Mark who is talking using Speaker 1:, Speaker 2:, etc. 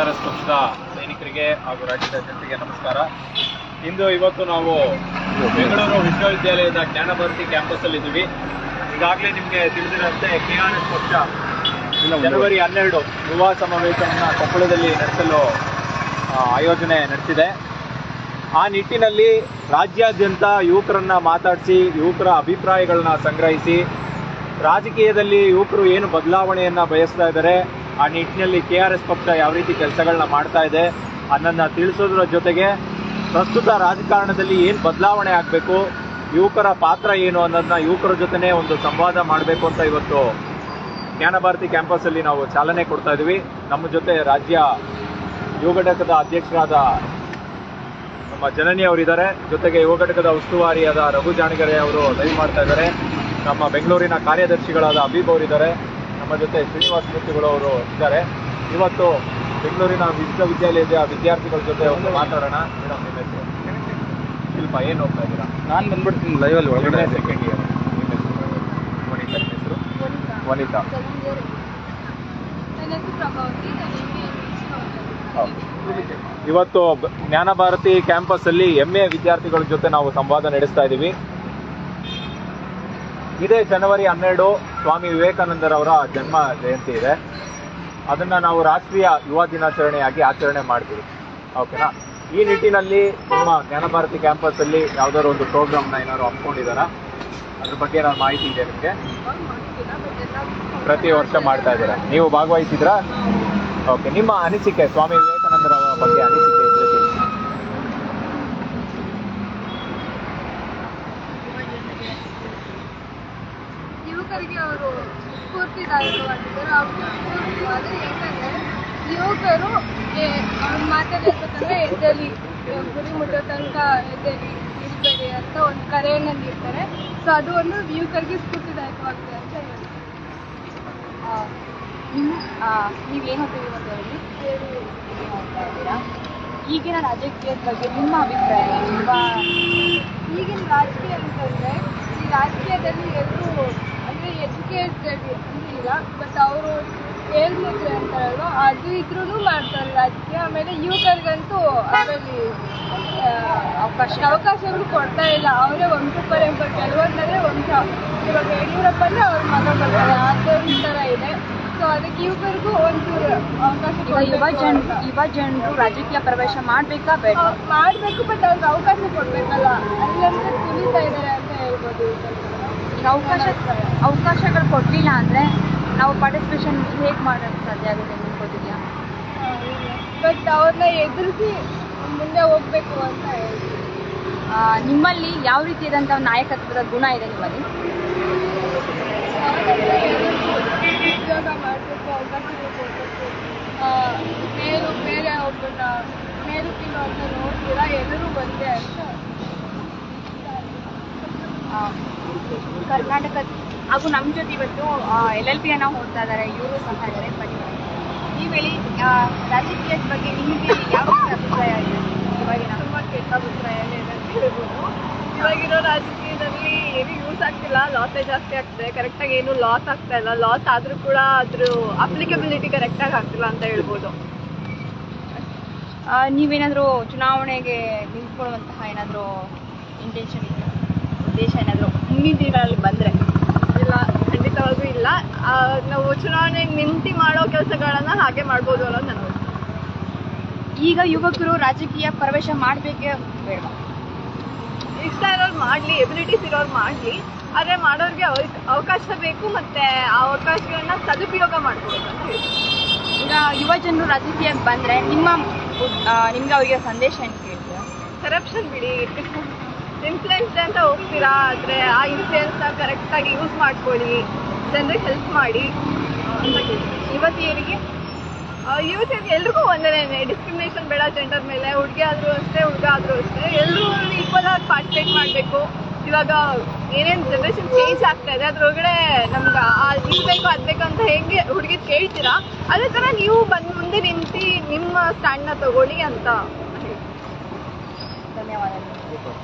Speaker 1: R S ಪಕ್ಷದ ಸೈನಿಕರಿಗೆ ಹಾಗೂ ರಾಜ್ಯದ ಜನತೆಗೆ ನಮಸ್ಕಾರ. ಇಂದು ಇವತ್ತು ನಾವು ಬೆಂಗಳೂರು ವಿಶ್ವವಿದ್ಯಾಲಯದ ಜ್ಞಾನಭಾರತಿ ಕ್ಯಾಂಪಸ್ ಅಲ್ಲಿ ಇದ್ದೀವಿ ಈಗಾಗಲೇ ನಿಮಗೆ ತಿಳಿದಿರುವಂತೆ ಕೆ ಆರ್ ಎಸ್ ಪಕ್ಷ ಜನವರಿ ಹನ್ನೆರಡು ಯುವ ಸಮಾವೇಶವನ್ನು ಕೊಪ್ಪಳದಲ್ಲಿ ನಡೆಸಲು ಆಯೋಜನೆ ನಡೆಸಿದೆ. ಆ ನಿಟ್ಟಿನಲ್ಲಿ ರಾಜ್ಯಾದ್ಯಂತ ಯುವಕರನ್ನ ಮಾತಾಡಿಸಿ, ಯುವಕರ ಅಭಿಪ್ರಾಯಗಳನ್ನ ಸಂಗ್ರಹಿಸಿ, ರಾಜಕೀಯದಲ್ಲಿ ಯುವಕರು ಏನು ಬದಲಾವಣೆಯನ್ನ ಬಯಸ್ತಾ ಇದ್ದಾರೆ ಆ ನಿಟ್ಟಿನಲ್ಲಿ ಕೆ ಆರ್ ಎಸ್ ಪಕ್ಷ ಯಾವ ರೀತಿ ಕೆಲಸಗಳನ್ನ ಮಾಡ್ತಾ ಇದೆ ಅನ್ನೋದನ್ನ ತಿಳಿಸೋದ್ರ ಜೊತೆಗೆ ಪ್ರಸ್ತುತ ರಾಜಕಾರಣದಲ್ಲಿ ಏನು ಬದಲಾವಣೆ ಆಗಬೇಕು, ಯುವಕರ ಪಾತ್ರ ಏನು ಅನ್ನೋದನ್ನ ಯುವಕರ ಜೊತೆನೇ ಒಂದು ಸಂವಾದ ಮಾಡಬೇಕು ಅಂತ ಇವತ್ತು ಜ್ಞಾನಭಾರತಿ ಕ್ಯಾಂಪಸ್ ಅಲ್ಲಿ ನಾವು ಚಾಲನೆ ಕೊಡ್ತಾ ಇದೀವಿ. ನಮ್ಮ ಜೊತೆ ರಾಜ್ಯ ಯುವ ಘಟಕದ ಅಧ್ಯಕ್ಷರಾದ ನಮ್ಮ ಜನನಿ ಅವರಿದ್ದಾರೆ. ಜೊತೆಗೆ ಯುವ ಘಟಕದ ಉಸ್ತುವಾರಿಯಾದ ರಘು ಜಾಣಗೆರೆ ಅವರು ಲೈವ್ ಮಾಡ್ತಾ ಇದ್ದಾರೆ. ನಮ್ಮ ಬೆಂಗಳೂರಿನ ಕಾರ್ಯದರ್ಶಿಗಳಾದ ಅಬೀಬ್ ಅವರಿದ್ದಾರೆ. ನಮ್ಮ ಜೊತೆ ಶ್ರೀನಿವಾಸ ಮೂರ್ತಿಗಳು ಅವರು ಇದ್ದಾರೆ. ಇವತ್ತು ಬೆಂಗಳೂರಿನ ವಿಶ್ವವಿದ್ಯಾಲಯದ ವಿದ್ಯಾರ್ಥಿಗಳ ಜೊತೆ ಒಂದು ಮಾತಾಡೋಣ. ಮೇಡಮ್ ನಿಮ್ಮ ಹೆಸರು? ಶಿಲ್ಪ ಏನು ಹೋಗ್ತಾ ಇದ್ದೀರಾ?
Speaker 2: ನಾನು ಬಂದ್ಬಿಡ್ತೀನಿ ಲೈವಲ್ಲಿ ಒಳಗಡೆ.
Speaker 1: ಸೆಕೆಂಡ್ ಇಯರ್ ನಿಮ್ಮ ಹೆಸರು? ವನಿತಾ ನಿಮ್ಮ ಹೆಸರು? ವನಿತಾ. ಇವತ್ತು ಜ್ಞಾನಭಾರತಿ ಜ್ಞಾನ ಭಾರತಿ ಕ್ಯಾಂಪಸ್ ಅಲ್ಲಿ ಎಂ ಎ ವಿದ್ಯಾರ್ಥಿಗಳ ಜೊತೆ ನಾವು ಸಂವಾದ ನಡೆಸ್ತಾ ಇದ್ದೀವಿ. ಇದೇ ಜನವರಿ ಹನ್ನೆರಡು ಸ್ವಾಮಿ ವಿವೇಕಾನಂದರವರ ಜನ್ಮ ಜಯಂತಿ ಇದೆ. ಅದನ್ನ ನಾವು ರಾಷ್ಟ್ರೀಯ ಯುವ ದಿನಾಚರಣೆಯಾಗಿ ಆಚರಣೆ ಮಾಡ್ತೀವಿ. ಓಕೆನಾ? ಈ ನಿಟ್ಟಿನಲ್ಲಿ ನಿಮ್ಮ ಜ್ಞಾನಭಾರತಿ ಕ್ಯಾಂಪಸ್ಸಲ್ಲಿ ಯಾವ್ದಾದ್ರು ಒಂದು ಪ್ರೋಗ್ರಾಮ್ನ ಏನಾದ್ರು ಹಮ್ಮಿಕೊಂಡಿದ್ದಾರಾ ಅದ್ರ ಬಗ್ಗೆ ಏನಾದ್ರು ಮಾಹಿತಿ ಇದೆ ನಿಮಗೆ? ಪ್ರತಿ ವರ್ಷ ಮಾಡ್ತಾ ಇದ್ದೀರಾ? ನೀವು ಭಾಗವಹಿಸಿದ್ರಾ? ಓಕೆ, ನಿಮ್ಮ ಅನಿಸಿಕೆ, ಸ್ವಾಮಿ ವಿವೇಕಾನಂದರವರ ಬಗ್ಗೆ ಅನಿಸಿಕೆ
Speaker 3: ಯುವಕರಿಗೆ ಅವರು ಸ್ಫೂರ್ತಿದಾಯಕವಾಗಿದ್ದಾರೆ ಅವರು ಆದರೆ ಯಾಕಂದರೆ ಯುವಕರು ಹೇಳ್ಬೇಕಂದ್ರೆ ಎದ್ದೇಳಿ ಗುರಿ ಮುಟ್ಟೋ ತನಕ ಎದ್ದೇಳಿ, ಇರಬೇಡಿ ಅಂತ ಒಂದು ಕರೆಯನ್ನು ನೀಡ್ತಾರೆ. ಸೊ ಅದು ಒಂದು ಯುವಕರಿಗೆ ಸ್ಫೂರ್ತಿದಾಯಕವಾಗಿದೆ ಅಂತ
Speaker 4: ಇದ್ದೀರಾ ಈಗಿನ ರಾಜಕೀಯದ ಬಗ್ಗೆ ನಿಮ್ಮ ಅಭಿಪ್ರಾಯ
Speaker 3: ಈಗಿನ ರಾಜಕೀಯ ಅಂತಂದರೆ, ಈ ರಾಜಕೀಯದಲ್ಲಿ ಎಲ್ಲರೂ ಎಜುಕೇಟೆಡ್ ಇಲ್ಲ ಬಟ್ ಅವರು ಹೇಳ್ಬೇಕು ಅಂತಾರಲ್ವ ಅದು ಇದ್ರೂ ಮಾಡ್ತಾರೆ ರಾಜಕೀಯ ಆಮೇಲೆ ಯುವಕರಿಗಂತೂ ಅದರಲ್ಲಿ ಅವಕಾಶ ಅವಕಾಶಗಳು ಕೊಡ್ತಾ ಇಲ್ಲ. ಅವರೇ ವಂಶ ಪರಂಪರೆ ಕೆಲವೊಂದರೆ ವಂಶ ಇವಾಗ ಯಡಿಯೂರಪ್ಪ ಅಂದರೆ ಅವ್ರ ಮಗ ಬರ್ತಾರೆ ಆ ಥರ ಇದೆ. ಸೊ ಅದಕ್ಕೆ ಯುವಕರಿಗೂ ಒಂಚೂರು ಅವಕಾಶ
Speaker 4: ಯುವ ಜನ ಯುವ ಜನರು ರಾಜಕೀಯ ಪ್ರವೇಶ ಮಾಡಬೇಕಾ ಬೇಡ?
Speaker 3: ಮಾಡಬೇಕು ಬಟ್ ಅವ್ರಿಗೆ ಅವಕಾಶ ಕೊಡಬೇಕಲ್ಲ. ಅಲ್ಲಂದ್ರೆ ತುಳಿತಾ ಇದ್ದಾರೆ ಅಂತ ಹೇಳ್ಬೋದು.
Speaker 4: ಅವಕಾಶ ಅವಕಾಶಗಳು ಕೊಡಲಿಲ್ಲ ಅಂದರೆ ನಾವು ಪಾರ್ಟಿಸಿಪೇಷನ್ ಹೇಗೆ ಮಾಡೋಕ್ಕೆ ಸಾಧ್ಯ ಆಗುತ್ತೆ ನಿಮ್ಗೆ ಗೊತ್ತಿದೆಯಾ?
Speaker 3: ಬಟ್ ಅವ್ರನ್ನ ಎದುರಿಸಿ ಮುಂದೆ ಹೋಗ್ಬೇಕು ಅಂತ ಹೇಳ್ತೀನಿ.
Speaker 4: ಆ, ನಿಮ್ಮಲ್ಲಿ ಯಾವ ರೀತಿ ರೀತಿಯಾದಂಥ ನಾಯಕತ್ವದ ಗುಣ ಇದೆ ನಿಮ್ಮಲ್ಲಿ?
Speaker 3: ಉದ್ಯೋಗ ಮಾಡಬೇಕು ಅವಕಾಶಗಳು ಕೊಡಬೇಕು. ಮೇಲು ಬೇರೆ ಒಬ್ಬರನ್ನ ಮೇಲು ಕೀಳು ಅಂತ ನೋಡ್ತೀರಾ? ಎಲ್ಲರೂ ಬಂದೆ ಅಂತ.
Speaker 4: ಕರ್ನಾಟಕ ಹಾಗೂ ನಮ್ಮ ಜೊತೆ ಇವತ್ತು ಎಲ್ ಎಲ್ ಪಿಯನ್ನು ಓದ್ತಾ ಇದ್ದಾರೆ. ಇವರು ಸಹ ಇದ್ದಾರೆ. ಬನ್ನಿ. ಈ ಆ, ರಾಜಕೀಯದ ಬಗ್ಗೆ ನಿಮಗೆ ಯಾವ ಅಭಿಪ್ರಾಯ ಇದೆ? ಇವಾಗಿನ
Speaker 3: ತುಂಬ ಕೆಟ್ಟ ಅಭಿಪ್ರಾಯನೇ ಇದೆ ಅಂತ ಹೇಳ್ಬೋದು. ಇವಾಗಿರೋ ರಾಜಕೀಯದಲ್ಲಿ ಏನು ಯೂಸ್ ಆಗ್ತಿಲ್ಲ. ಲಾಸೇ ಜಾಸ್ತಿ ಆಗ್ತಿದೆ. ಕರೆಕ್ಟಾಗಿ ಏನು ಲಾಸ್ ಆಗ್ತಾ ಇಲ್ಲ. ಲಾಸ್ ಆದರೂ ಕೂಡ ಅದ್ರ ಅಪ್ಲಿಕಬಿಲಿಟಿ ಕರೆಕ್ಟಾಗಿ ಆಗ್ತಿಲ್ಲ ಅಂತ ಹೇಳ್ಬೋದು.
Speaker 4: ಆ, ನೀವೇನಾದರೂ ಚುನಾವಣೆಗೆ ನಿಂತ್ಕೊಳ್ಳುವಂತಹ ಏನಾದರೂ ಇಂಟೆನ್ಷನ್ ಇದೆಯಾ ಉದ್ದೇಶ ಏನಾದರೂ
Speaker 3: ಮುಂದಿನ ದಿನಗಳಲ್ಲಿ ಬಂದರೆ ಇಲ್ಲ ಖಂಡಿತವಾಗೂ ಇಲ್ಲ. ಆ, ನಾವು ಚುನಾವಣೆ ನಿಂತಿ ಮಾಡೋ ಕೆಲಸಗಳನ್ನು ಹಾಗೆ ಮಾಡ್ಬೋದು ಅನ್ನೋದು ನನ್ನ.
Speaker 4: ಈಗ ಯುವಕರು ರಾಜಕೀಯ ಪ್ರವೇಶ ಮಾಡಬೇಕೇ ಬೇಡ.
Speaker 3: ಇಷ್ಟ ಇರೋರು ಮಾಡಲಿ ಎಬಿಲಿಟೀಸ್ ಇರೋರು ಮಾಡಲಿ ಆದರೆ ಮಾಡೋರಿಗೆ ಅವಕಾಶ ಬೇಕು ಮತ್ತು ಆ ಅವಕಾಶಗಳನ್ನ ಸದುಪಯೋಗ ಮಾಡ್ಕೋಬೇಕು ಅಂತ ಹೇಳ್ತೀನಿ.
Speaker 4: ಈಗ ಯುವ ಜನರು ರಾಜಕೀಯಕ್ಕೆ ಬಂದರೆ ನಿಮ್ಮ ನಿಮ್ಗೆ ಅವರಿಗೆ ಸಂದೇಶ ಏನು ಕೇಳ್ತೀರಾ?
Speaker 3: ಕರಪ್ಷನ್ ಬಿಡಿ. ಇನ್ಫ್ಲುಯೆನ್ಸ್ ಅಂತ ಹೋಗ್ತೀರಾ, ಆದರೆ ಆ ಇನ್ಫ್ಲುಯೆನ್ಸ್ನ ಕರೆಕ್ಟಾಗಿ ಯೂಸ್ ಮಾಡ್ಕೊಳ್ಳಿ, ಜನರಿಗೆ ಹೆಲ್ಪ್ ಮಾಡಿ.
Speaker 4: ಯುವತಿಯರಿಗೆ
Speaker 3: ಯುವತಿಯರಿಗೆ ಎಲ್ರಿಗೂ ಒಂದೇ ಡಿಸ್ಕ್ರಿಮಿನೇಷನ್ ಬೇಡ ಜೆಂಡರ್ ಮೇಲೆ, ಹುಡುಗಿ ಆದರೂ ಅಷ್ಟೇ, ಹುಡುಗ ಆದರೂ ಅಷ್ಟೇ ಎಲ್ಲರೂ ಈಕ್ವಲ್ ಆಗಿ ಪಾರ್ಟಿಸಿಪೇಟ್ ಮಾಡಬೇಕು. ಇವಾಗ ಏನೇನು ಜನ್ರೇಷನ್ ಚೇಂಜ್ ಆಗ್ತಾ ಇದೆ, ಅದ್ರೊಳಗಡೆ ನಮ್ಗೆ ಇದು ಬೇಕು, ಅದು ಬೇಕು ಅಂತ ಹೆಂಗೆ ಹುಡುಗಿ ಕೇಳ್ತೀರಾ? ಅದೇ ಥರ ನೀವು ಬಂದು ಮುಂದೆ ನಿಂತು ನಿಮ್ಮ ಸ್ಟ್ಯಾಂಡ್ನ ತಗೊಳ್ಳಿ ಅಂತ.
Speaker 4: ಧನ್ಯವಾದಗಳು.